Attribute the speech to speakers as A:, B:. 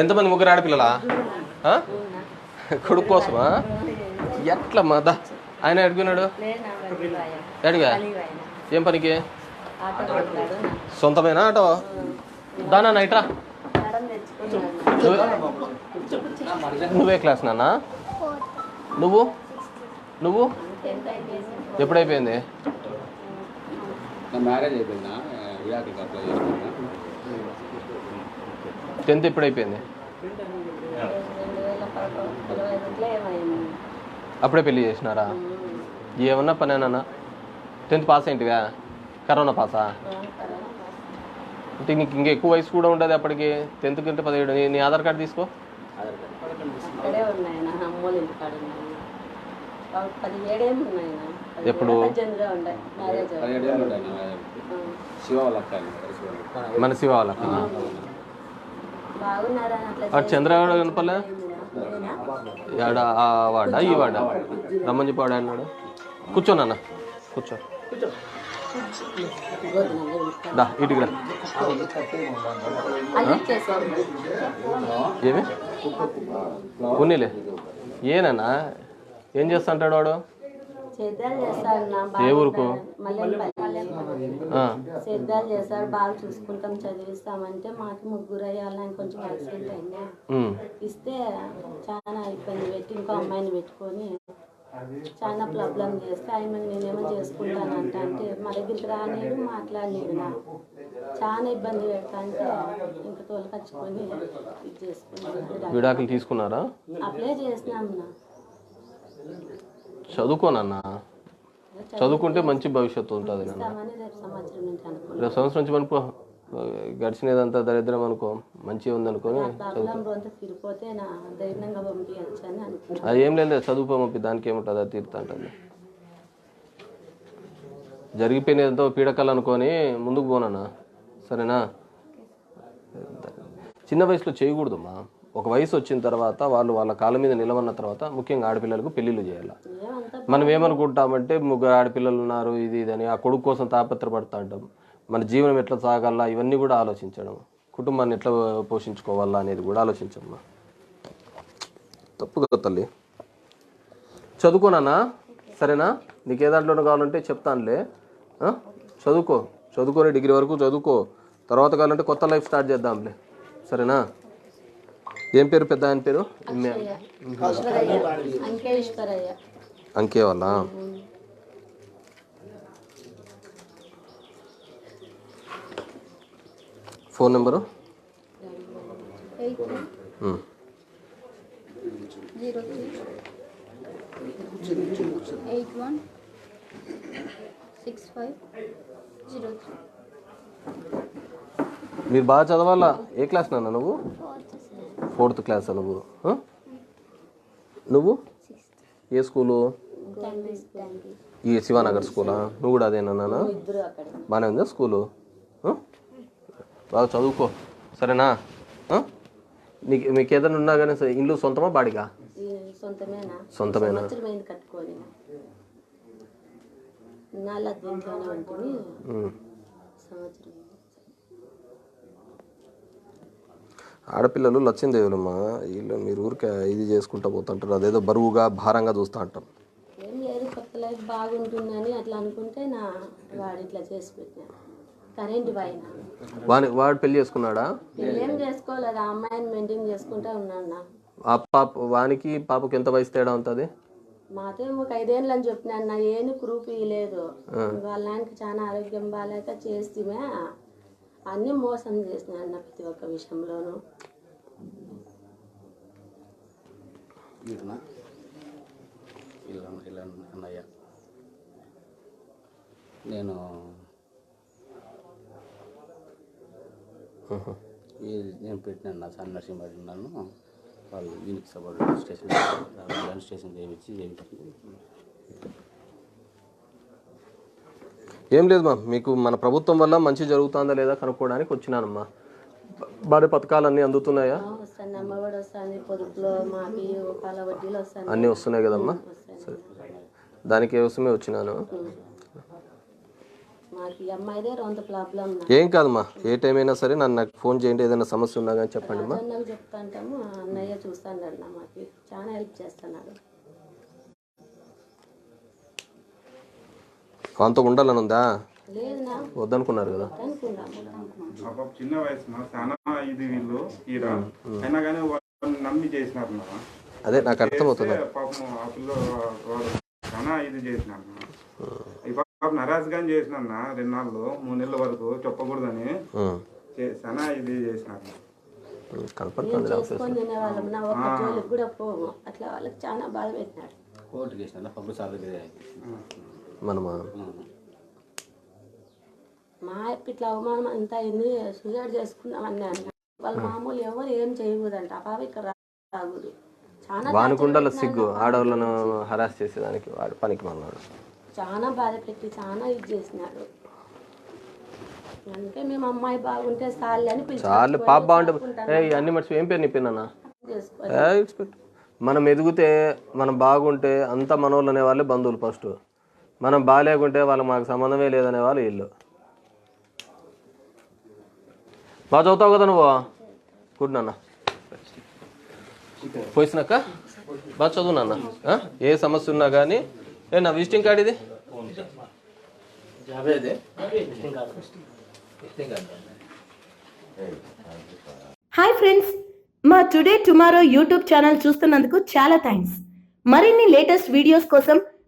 A: ఎంతమంది ముగ్గురు ఆడపిల్లలా? కొడుకు కోసమా? ఎట్లమ్మా దా ఆయన అడుగున్నాడు అడిగా ఏం పనికి? సొంతమేనా ఆటో? దానా నైట్రా? నువ్వే క్లాస్ నాన్న నువ్వు? నువ్వు? ఎప్పుడైపోయింది?
B: నా మ్యారేజ్ అయిపోయిందా?
A: టెన్త్ ఎప్పుడైపోయింది అప్పుడే పెళ్ళి చేసినారా? ఏమన్నా పనేనా టెన్త్ పాస్ అయింటివా కరోనా పాసా? అంటే నీకు ఇంకా ఎక్కువ వయసు కూడా ఉండదు అప్పటికి. టెన్త్ కంటే పదిహేడు. నీ- నీ ఆధార్ కార్డు తీసుకో.
C: ఉన్నాయి
A: ఎప్పుడు? మన శివ వాళ్ళ అటు చంద్రగాడు కనపలే ఆడ ఆ వాడా? ఈ వాడా? రమ్మని చెప్పి వాడు అన్నాడు. కూర్చో నాన్న. కూర్చో. దా ఇటుకి రా. ఏమి? ఉన్నిలే. ఏనన్నా ఏం చేస్తుంటాడు వాడు? ఏ ఊరుకు? ఆ,
C: సేద్యాలు చేస్తారు బాగా చూసుకుంటాం చదివిస్తామంటే మాకు ముగ్గురు అయ్యాలని కొంచెం యాక్సిడెంట్
A: ఉమ్,
C: ఇస్తే చాలా ఇబ్బంది పెట్టి ఇంకో అమ్మాయిని పెట్టుకొని చాలా ప్రాబ్లం చేస్తే ఆయన నేనేమో చేసుకుంటానంట అంటే. మా దగ్గరికి రానిడు మాట్లాడినాడు నా చాలా ఇబ్బంది పెడతా అంటే ఇంకా తోలుకొచ్చుకొని ఇది చేసుకున్నాను
A: విడాకులు తీసుకున్నారా?
C: అప్లై చేసినాం నా
A: చదువుకోనన్నా చదువుకుంటే మంచి భవిష్యత్తు ఉంటుంది నాన్న.
C: రేపు సంవత్సరం నుంచి
A: మనకు గడిచినదంతా దరిద్రం అనుకో. మంచిగా ఉందనుకొని అది ఏం లేదు చదువుకో పంపి దానికి ఏముంటుంది అది తీరుతా ఉంటుంది జరిగిపోయినదంతా పీడకలు అనుకొని ముందుకు పోనన్నా. సరేనా? చిన్న వయసులో చేయకూడదమ్మా. ఒక వయసు వచ్చిన తర్వాత వాళ్ళు వాళ్ళ కాళ్ళ మీద నిలవన్న తర్వాత ముఖ్యంగా ఆడపిల్లలకు పెళ్ళిళ్ళు చేయాలి? మనం ఏమనుకుంటామంటే ముగ్గురు ఆడపిల్లలు ఉన్నారు ఇది ఇది అని ఆ కొడుకు కోసం తాపత్రపడతా ఉంటాం. మన జీవనం ఎట్లా సాగాలా? ఇవన్నీ కూడా ఆలోచించడం. కుటుంబాన్ని ఎట్లా పోషించుకోవాలా అనేది కూడా ఆలోచించమ్మా తప్పు కదా తల్లి. చదువుకోనన్నా సరేనా? నీకు ఏ దాంట్లో కావాలంటే చెప్తానులే? చదువుకో. చదువుకొని డిగ్రీ వరకు చదువుకో. తర్వాత కావాలంటే కొత్త లైఫ్ స్టార్ట్ చేద్దాంలే. సరేనా? ఏం పేరు పెద్ద ఆయన పేరు?
C: అంకే
A: వాళ్ళ phone number?
D: Eight
A: um.
D: Zero three eight one six five zero three.
A: మీరు బాగా చదవాలా? ఏ క్లాస్ నాన్న నువ్వు? ఫోర్త్ క్లాస్ నువ్వు? నువ్వు? ఏ స్కూలు? ఈ శివానగర్ స్కూలా? నువ్వు కూడా అదేనా నాన్న? బాగానే ఉందా స్కూలు? బాగా చదువుకో. సరేనా? నీకు మీకు ఏదైనా ఉన్నా కానీ సరే, ఇల్లు సొంతమా బాడిగా?
C: సొంతమేనా?
A: సొంతమేనా?
C: సంవత్సరం.
A: ఆడపిల్లలు లక్ష్మీదేవులమ్మా వీళ్ళు మీరు ఊరికే ఇది చేసుకుంటా పోతుంటారు. అదేదో బరువుగా భారంగా చూస్తూ ఉంటాం
C: ఏం లేదు కొత్త లైఫ్ బాగుంటుందని అట్లా అనుకుంటే నా వాడు ఇట్లా చేసి పెట్టినా. కరెంట్ పైన
A: వాని వాడు పెళ్ళి చేసుకున్నాడా?
C: పెళ్ళేం చేసుకోలేదు ఆ అమ్మాయిని మెయింటైన్ చేసుకుంటా ఉన్నాను. నా
A: ఆ పాప వానికి పాపకి ఎంత వయసు తేడా ఉంటుంది?
C: మాతో ఒక ఐదేళ్ళు అని చెప్పినాను నా ఏమి ప్రూఫ్ ఇవ్వలేదు వాళ్ళ నాన్నకి చాలా ఆరోగ్యం బాగాలేక చేస్తేమే అన్నీ మోసం చేసినాను నా ప్రతి ఒక్క విషయంలోనూ.
B: ఇలా ఇలా అన్నయ్య. నేను ఈ నేను పెట్టినాను నా సన్న నరసింహ నన్ను వాళ్ళు దీనికి సపోర్ట్ స్టేషన్ రైల్వే స్టేషన్ చేయించి చేయించి
A: ఏం లేదు మా మీకు మన ప్రభుత్వం వల్ల మంచి జరుగుతుందా లేదా కనుక్కోవడానికి వచ్చినానమ్మా. బాగా పథకాలన్నీ అందుతున్నాయా? అన్నీ వస్తున్నాయి కదమ్మా. సరే. దానికి కోసమే వచ్చినాను? ఏం కాదమ్మా ఏ టైం అయినా సరే నన్ను నాకు ఫోన్ చేయండి ఏదైనా సమస్య ఉన్నా కానీ చెప్పండి అమ్మా
C: చెప్తాంటాము అన్నయ్య చూస్తాడు చాలా హెల్ప్ చేస్తున్నాడు.
A: అంత ఉండాలని ఉందా? వద్దనుకున్నారు కదా.
E: చిన్న వయసు చాలా ఇది వీళ్ళు అయినా కానీ వాళ్ళు నమ్మి చేసినారు
A: అదే నాకు అర్థమవుతుంది.
E: పాపం ఆ పిల్ల చాలా ఇది చేసినారు పాప రెండు నాళ్ళు మూడు నెలల వరకు చెప్పకూడదని. చాలా ఇది చేసినారు
C: అట్లా వాళ్ళకి చాలా బాధ పెట్టినాడు.
B: కోర్టుకి
A: మనమా?
C: మా ఇట్లా అవమానం అంతా అయింది సూసైడ్ చేసుకున్నామని అన్న వాళ్ళ మామూలు ఎవరు ఏం చేయకూడదంట. ఆ పాప ఇక్కడ రాకూడదు.
A: వానుకుండల సిగ్గు. ఆడవాళ్ళను హరాస్ చేసేదానికి వాడు పనికి మన్నాడు
C: చాలా బాధ పెట్టి చాలా ఇది చేసినాడు. అందుకే మేము అమ్మాయి బాగుంటే చాలు అని
A: చాలు. పాప బాగుంటే అన్ని మర్చిపోయి ఏం పేరు నీ ఇడిచిపెట్టు. మనం ఎదిగితే మనం బాగుంటే అంతా మనోళ్ళు అనే వాళ్ళే బంధువులు ఫస్ట్ మనం బాగాలేకుంటే వాళ్ళకి మాకు సంబంధమే లేదనే వాళ్ళు వీళ్ళు. బాగా చదువుతావు కదా నువ్వు? గుడ్ నాన్న. పోయినాక బాగా చదువు నాన్న? ఏ సమస్య ఉన్నా కానీ ఏ నా విజిటింగ్ కార్డ్ ఇది?
F: Hi friends. మా టుడే టుమారో యూట్యూబ్ ఛానల్ చూస్తున్నందుకు చాలా థ్యాంక్స్. మరిన్ని లేటెస్ట్ వీడియోస్ కోసం